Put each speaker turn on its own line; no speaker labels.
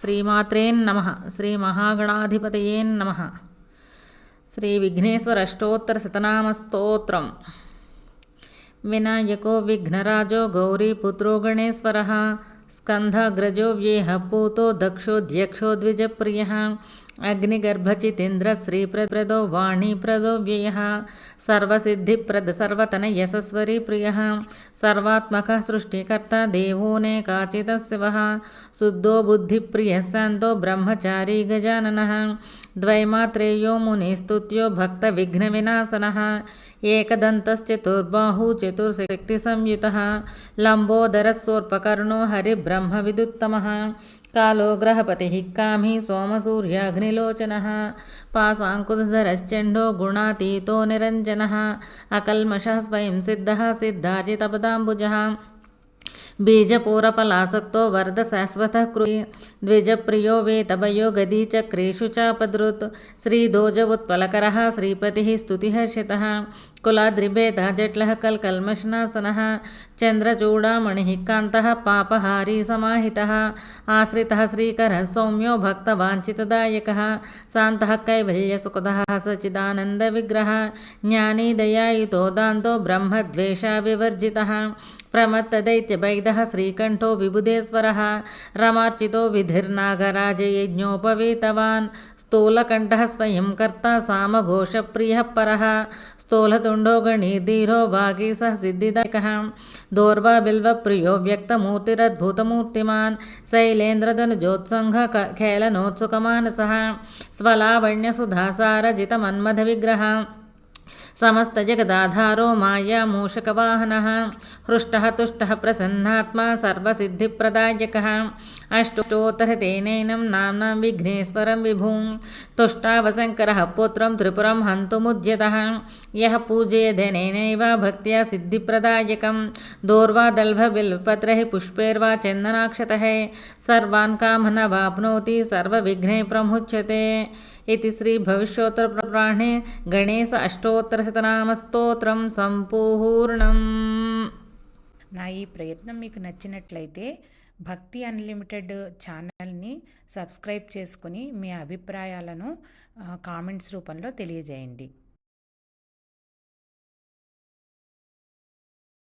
श्रीमात्रेन्नमः श्रीमहागणाधिपतयेन्नमः श्रीविघ्नेश्वरष्टोत्तरशतनामस्तोत्रं विनायको विघ्नराजो गौरीपुत्रो गणेश्वरः। स्कन्धाग्रजो व्येह दक्षो दक्षो द्विजप्रियः। अग्निगर्भचितेन्द्रश्रीप्रदो वाणीप्रदो व्ययः सर्वसिद्धिप्रद, सर्वतनयशस्वरी प्रिय, सर्वात्मक सृष्टिकर्ता देवोऽनेकाचितशिवः शुद्धो बुद्धिप्रियः, शान्तो ब्रह्मचारी गजानन, द्वैमात्रेयो मुनिस्तुत्यो भक्त विघ्न विनाशन एकदंतुर्बाहु चतुर्शक्ति संयुता लंबोदर सोर्पकर्णो हरिब्रह्म विदुत्तम कालो ग्रहपतिः कामी सोमसूर्याग्निलोचनः पासाङ्कुशधरश्चण्डो गुणातीतो निरञ्जनः अकल्मषः स्वयं सिद्धः सिद्धार्जितपदाम्बुजः बीजपूरपलासक्तो वरदशाश्वतः कृ द्विजप्रियो वेतभयो गदीचक्रेषु चापदृत् श्रीदोजवुत्पलकरः श्रीपतिः स्तुतिहर्षितः कुलाद्रिभेदः जट्लः कल्कल्मषनासनः चन्द्रचूडामणिः कान्तः पापहारी समाहितः आश्रितः श्रीकरः सौम्यो भक्तवाञ्छितदायकः शान्तः कैवल्यसुखदः सचिदानन्दविग्रहः ज्ञानी दयायुतो दान्तो ब्रह्मद्वेषाविवर्जितः प्रमत्तदैत्यभैदः श्रीकण्ठो विबुधेश्वरः, रमार्चितो विधिर्नागराजयज्ञोपवीतवान्। स्थूलकण्ठः स्वयं कर्ता सामघोषप्रियः परः। स्थूलतुण्डो गणीधीरो वागीसः सिद्धिदायकः। दोर्वाबिल्वप्रियो व्यक्तमूर्तिरद्भुतमूर्तिमान्। शैलेन्द्रधनुजोत्सङ्घ खेलनोत्सुकमानसः। स्वलावण्यसुधासारजितमन्मथविग्रहः। समस्तजगदाधारो मायामूषकवाहनः हृष्टः तुष्टः प्रसन्नात्मा सर्वसिद्धिप्रदायकः। अष्टोत्तरतेनैनं नाम्नां विघ्नेश्वरं विभुं। तुष्टावशङ्करः पुत्रं त्रिपुरं हन्तुमुद्यतः। यः पूजयधनेनैव भक्त्या सिद्धिप्रदायकं దోర్వా దల్భ బిల్వపత్రై పుష్పేర్వా చందనాక్షత సర్వాన్ కామన వాప్నోతి సర్వవిఘ్నే ప్రముచ్యతే ఇది శ్రీ భవిష్యోత్తర ప్రాణే గణేశ అష్టోత్తరశతనామస్తోత్రం సంపూర్ణం
నా ఈ ప్రయత్నం మీకు నచ్చినట్లయితే భక్తి అన్లిమిటెడ్ ఛానల్ని సబ్స్క్రైబ్ చేసుకుని మీ అభిప్రాయాలను కామెంట్స్ రూపంలో తెలియజేయండి.